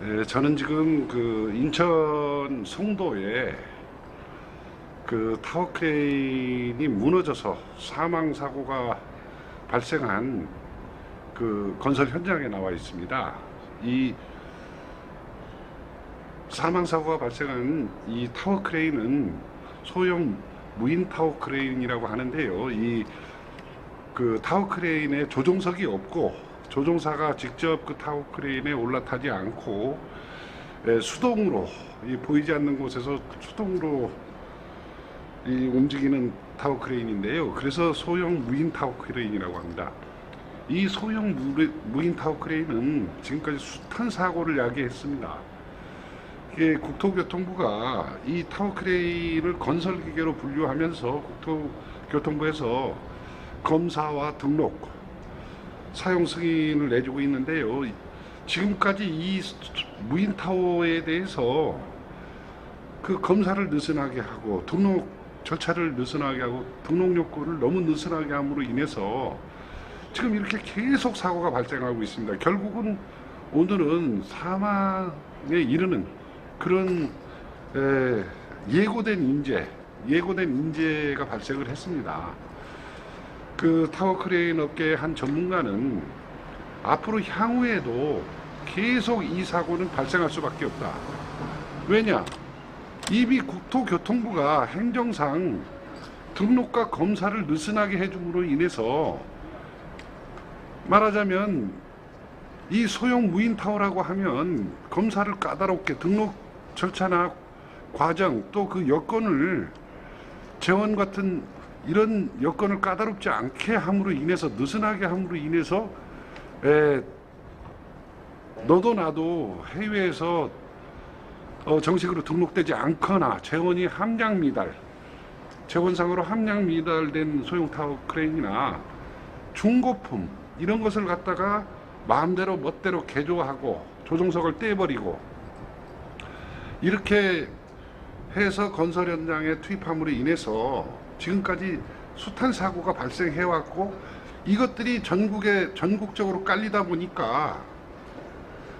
네, 저는 지금 그 인천 송도에 그 타워 크레인이 무너져서 사망 사고가 발생한 그 건설 현장에 나와 있습니다. 이 사망 사고가 발생한 이 타워 크레인은 소형 무인 타워 크레인이라고 하는데요. 이 그 타워 크레인에 조종석이 없고 조종사가 직접 그 타워 크레인에 올라타지 않고 예, 수동으로 이 보이지 않는 곳에서 수동으로 이 움직이는 타워 크레인인데요. 그래서 소형 무인 타워 크레인이라고 합니다. 이 소형 무- 무인 타워 크레인은 지금까지 숱한 사고를 야기했습니다. 이게 국토교통부가 이 타워 크레인을 건설 기계로 분류하면서 국토교통부에서 검사와 등록, 사용 승인을 내주고 있는데요. 지금까지 이 무인 타워에 대해서 그 검사를 느슨하게 하고 등록 절차를 느슨하게 하고 등록 요건을 너무 느슨하게 함으로 인해서 지금 이렇게 계속 사고가 발생하고 있습니다. 결국은 오늘은 사망에 이르는 그런 에, 예고된 인재, 예고된 인재가 발생을 했습니다. 그 타워 크레인 업계의 한 전문가는 앞으로 향후에도 계속 이 사고는 발생할 수밖에 없다. 왜냐? 이미 국토교통부가 행정상 등록과 검사를 느슨하게 해줌으로 인해서 말하자면 이 소형 무인 타워라고 하면 검사를 까다롭게 등록 절차나 과정 또 그 여건을 재원 같은 이런 여건을 까다롭지 않게 함으로 인해서 느슨하게 함으로 인해서 에, 너도 나도 해외에서 어, 정식으로 등록되지 않거나 재원이 함량 미달, 재원상으로 함량 미달된 소형 타워 크레인이나 중고품 이런 것을 갖다가 마음대로 멋대로 개조하고 조종석을 떼버리고 이렇게 해서 건설 현장에 투입함으로 인해서 지금까지 숱한 사고가 발생해 왔고 이것들이 전국에 전국적으로 깔리다 보니까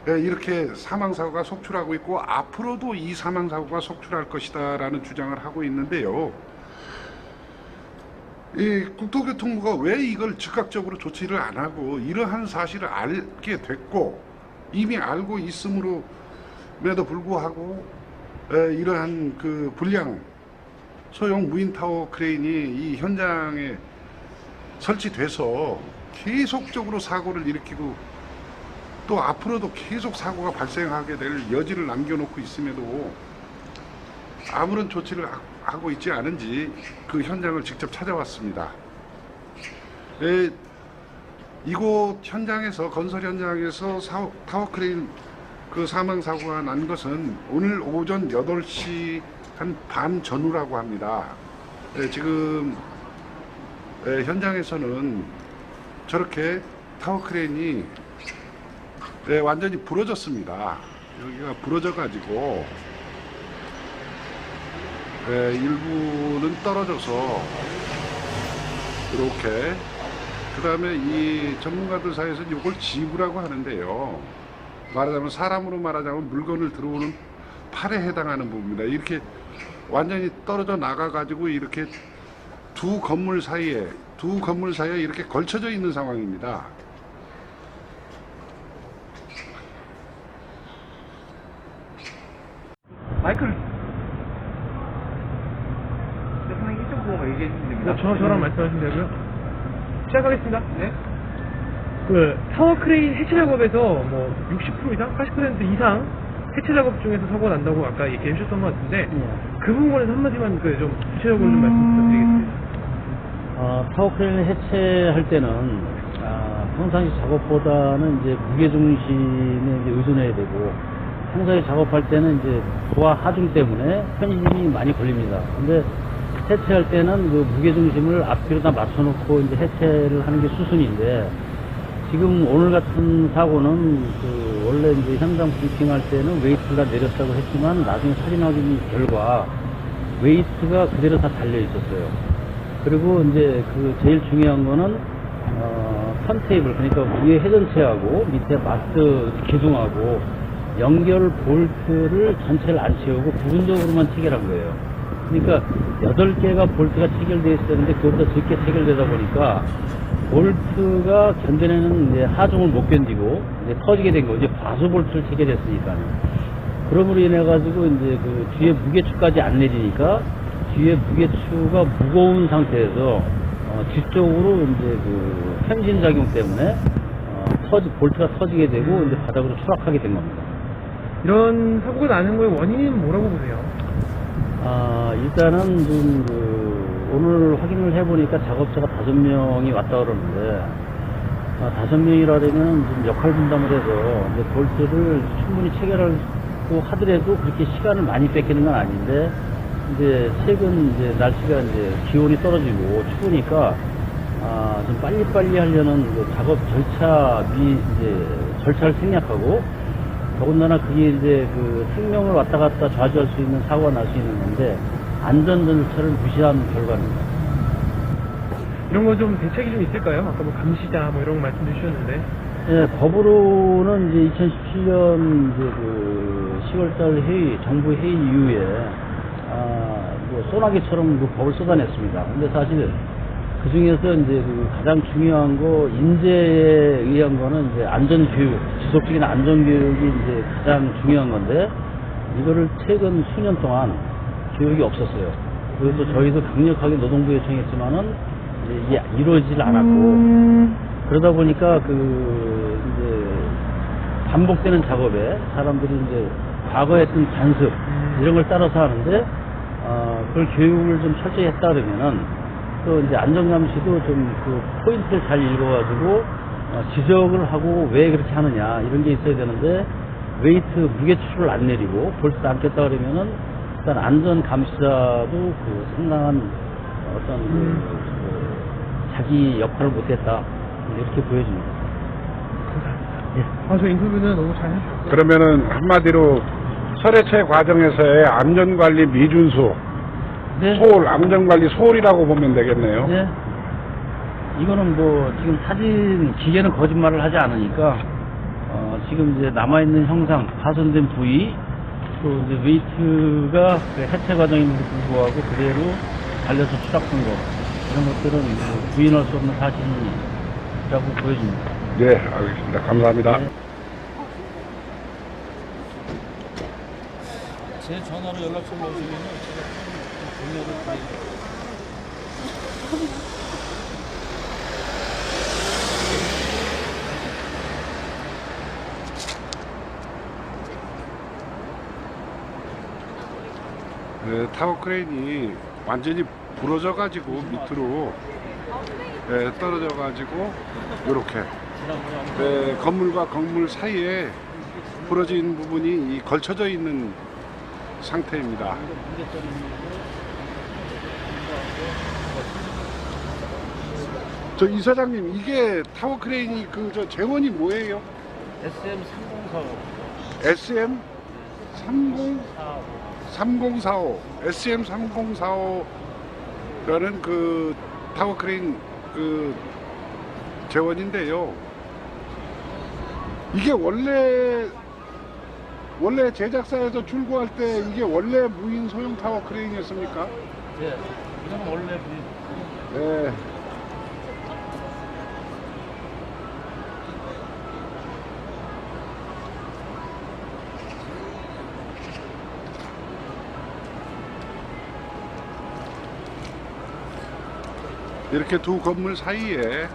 예, 이렇게 사망 사고가 속출하고 있고 앞으로도 이 사망 사고가 속출할 것이다 라는 주장을 하고 있는데요. 이 국토교통부가 왜 이걸 즉각적으로 조치를 안 하고 이러한 사실을 알게 됐고 이미 알고 있음으로 에도 불구하고 에, 이러한 그 불량 소형 무인 타워 크레인이 이 현장에 설치돼서 계속적으로 사고를 일으키고 또 앞으로도 계속 사고가 발생하게 될 여지를 남겨놓고 있음에도 아무런 조치를 하- 하고 있지 않은지 그 현장을 직접 찾아왔습니다. 네, 이곳 현장에서 건설 현장에서 사- 타워 크레인 그 사망 사고가 난 것은 오늘 오전 8시 한 반 전후라고 합니다. 네, 지금 네, 현장에서는 저렇게 타워 크레인이 네, 완전히 부러졌습니다. 여기가 부러져 가지고 네, 일부는 떨어져서 이렇게 그 다음에 이 전문가들 사이에서는 이걸 지부라고 하는데요. 말하자면 사람으로 말하자면 물건을 들어오는 팔에 해당하는 부분입니다. 이렇게 완전히 떨어져 나가 가지고 이렇게 두 건물 사이에 두 건물 사이에 이렇게 걸쳐져 있는 상황입니다. 마이크를 네, 선생님 이쪽 보고 얘기해 주시면 됩니다. 네, 저, 저랑 말씀하시면 되고요. 시작하겠습니다. 네. 그 타워 크레인 해체 작업에서 뭐 60% 이상, 80% 이상 해체 작업 중에서 사고가 난다고 아까 얘기해 주셨던 것 같은데 그 부분에서 한마디만 그 좀 구체적으로 좀 말씀 부탁드리겠습니다. 어, 타워 크레인을 해체할 때는 아, 평상시 작업보다는 이제 무게 중심에 이제 의존해야 되고 평상시 작업할 때는 이제 부하 하중 때문에 편집이 많이 걸립니다. 근데 해체할 때는 그 무게 중심을 앞뒤로 다 맞춰놓고 이제 해체를 하는 게 수순인데 지금 오늘 같은 사고는 그 원래 이제 현장 브리핑할 때는 웨이트가 내렸다고 했지만 나중에 사진 확인 결과 웨이트가 그대로 다 달려 있었어요. 그리고 이제 그 제일 중요한 거는 어, 턴테이블 그러니까 위에 회전체하고 밑에 마스트 기둥하고 연결 볼트를 전체를 안 채우고 부분적으로만 체결한 거예요. 그러니까 8개가 볼트가 체결되어 있었는데 그것보다 적게 체결되다 보니까 볼트가 견뎌내는 이제 하중을 못 견디고 이제 터지게 된 거죠. 과수 볼트를 체결했으니까요. 그러므로 인해 가지고 이제 그 뒤에 무게추까지 안 내리니까 뒤에 무게추가 무거운 상태에서 어, 뒤쪽으로 이제 그 햄진 작용 때문에 어, 터지 볼트가 터지게 되고 이제 바닥으로 추락하게 된 겁니다. 이런 사고가 나는 거의 원인은 뭐라고 보세요? 아, 일단은 좀, 그, 오늘 확인을 해보니까 작업자가 다섯 명이 왔다 그러는데, 아, 다섯 명이라면 좀 역할 분담을 해서, 볼트를 충분히 체결하고 하더라도 그렇게 시간을 많이 뺏기는 건 아닌데, 이제 최근 이제 날씨가 이제 기온이 떨어지고 추우니까, 아, 좀 빨리빨리 하려는 그 작업 절차 미, 이제 절차를 생략하고, 더군다나 그게 이제 그 생명을 왔다 갔다 좌지할 수 있는 사고가 날 수 있는 건데 안전 절차를 무시한 결과입니다. 이런 거 좀 대책이 좀 있을까요? 아까 뭐 감시자 뭐 이런 거 말씀해 주셨는데 예, 법으로는 이제 2017년 이제 그 10월달 회의, 정부 회의 이후에 아, 뭐 소나기처럼 그 법을 쏟아냈습니다. 근데 사실 그 중에서 이제 그 가장 중요한 거 인재에 의한 거는 이제 안전 교육, 지속적인 안전 교육이 이제 가장 중요한 건데 이거를 최근 수년 동안 교육이 없었어요. 그래서 저희도 강력하게 노동부에 청했지만은 이제 이게 이루어지질 않았고 그러다 보니까 그 이제 반복되는 작업에 사람들이 이제 과거에 했던 단습 이런 걸 따라서 하는데 어, 그걸 교육을 좀 철저히 했다 그러면은 또 이제 안전감시도 좀 그 포인트를 잘 읽어가지고 어, 지적을 하고 왜 그렇게 하느냐 이런 게 있어야 되는데 웨이트 무게추를 안 내리고 볼트도 안 꼈다 그러면은 일단 안전 감시자도 그 상당한 어떤 그, 그 자기 역할을 못했다 이렇게 보여집니다. 감사합니다. 아, 저 인터뷰는 너무 잘 해주셨어요. 그러면은 한마디로 설해체 과정에서의 안전관리 미준수, 네. 소홀, 안전관리 소홀이라고 보면 되겠네요. 네. 이거는 뭐 지금 사진 기계는 거짓말을 하지 않으니까 어, 지금 이제 남아 있는 형상 파손된 부위 또 이제 웨이트가 그 해체 과정임에도 불구하고 그대로 달려서 추락한 거 이런 것들은 뭐 부인할 수 없는 사실이라고 보여집니다. 네, 알겠습니다. 감사합니다. 네. 제 전화로 연락처를 넣으시면 제가. 네, 타워 크레인이 완전히 부러져 가지고 밑으로 네, 떨어져 가지고 이렇게 네, 건물과 건물 사이에 부러진 부분이 이 걸쳐져 있는 상태입니다. 저 이사장님 이게 타워 크레인이 그 저 재원이 뭐예요? SM 3045 SM 30 3045 SM 3045라는 그 타워 크레인 그 재원인데요. 이게 원래 원래 제작사에서 출고할 때 이게 원래 무인 소형 타워 크레인이었습니까? 네, 이건 원래 그 네. 이렇게 두 건물 사이에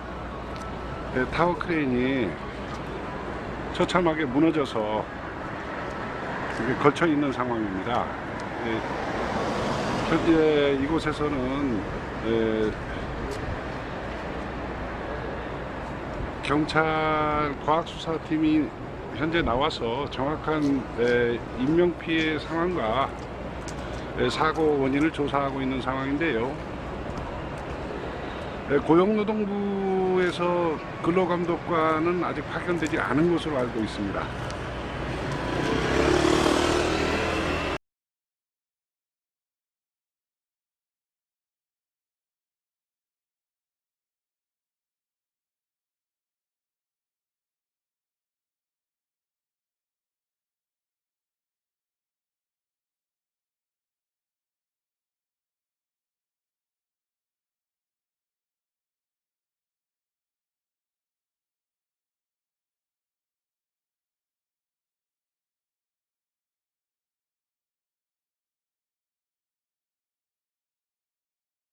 네, 타워 크레인이 처참하게 무너져서 걸쳐 있는 상황입니다. 네, 현재 이곳에서는 에, 경찰 과학수사팀이 현재 나와서 정확한 에, 인명 피해 상황과 에, 사고 원인을 조사하고 있는 상황인데요. 에, 고용노동부에서 근로감독관은 아직 파견되지 않은 것으로 알고 있습니다.